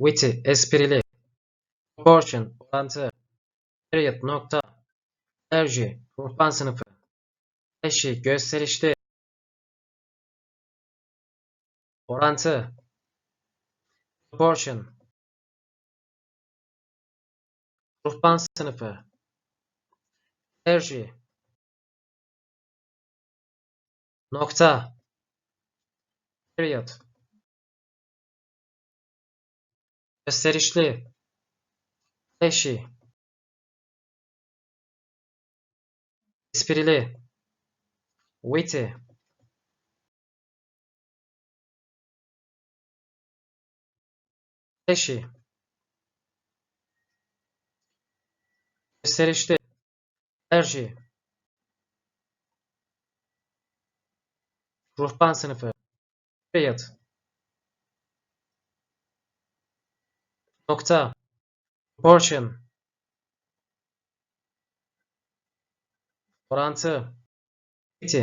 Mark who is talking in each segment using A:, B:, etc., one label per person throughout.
A: witty, esprili, proportion, orantı, period, nokta, enerji, ruhban sınıfı, eşi, gösterişli, orantı, proportion, ruhban sınıfı, enerji, nokta, period, gösterişli, eşi, esprili, witty, eşi, gösterişli, enerji, ruhban sınıfı, period, nokta, proportion, orantı, witty,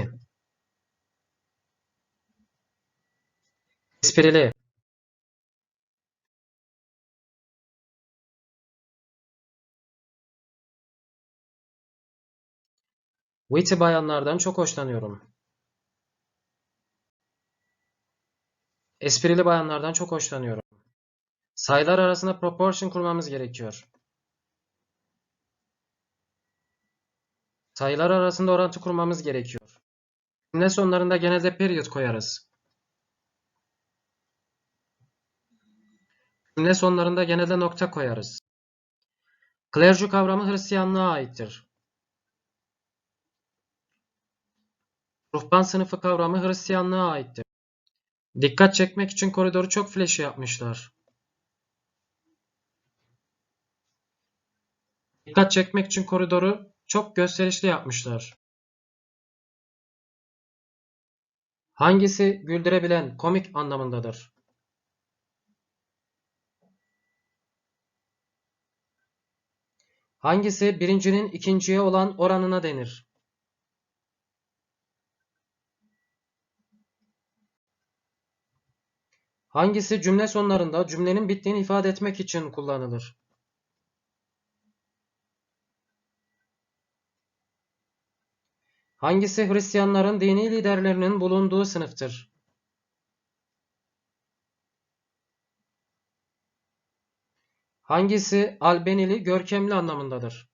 A: esprili, witty bayanlardan çok hoşlanıyorum. Esprili bayanlardan çok hoşlanıyorum. Sayılar arasında proportion kurmamız gerekiyor. Sayılar arasında orantı kurmamız gerekiyor. Cümle sonlarında genelde period koyarız. Cümle sonlarında genelde nokta koyarız. Clergy kavramı Hristiyanlığa aittir. Ruhban sınıfı kavramı Hristiyanlığa aittir. Dikkat çekmek için koridoru çok flashy yapmışlar. Dikkat çekmek için koridoru çok gösterişli yapmışlar. Hangisi güldürebilen, komik anlamındadır? Hangisi birincinin ikinciye olan oranına denir? Hangisi cümle sonlarında cümlenin bittiğini ifade etmek için kullanılır? Hangisi Hristiyanların dini liderlerinin bulunduğu sınıftır? Hangisi albenili, görkemli anlamındadır?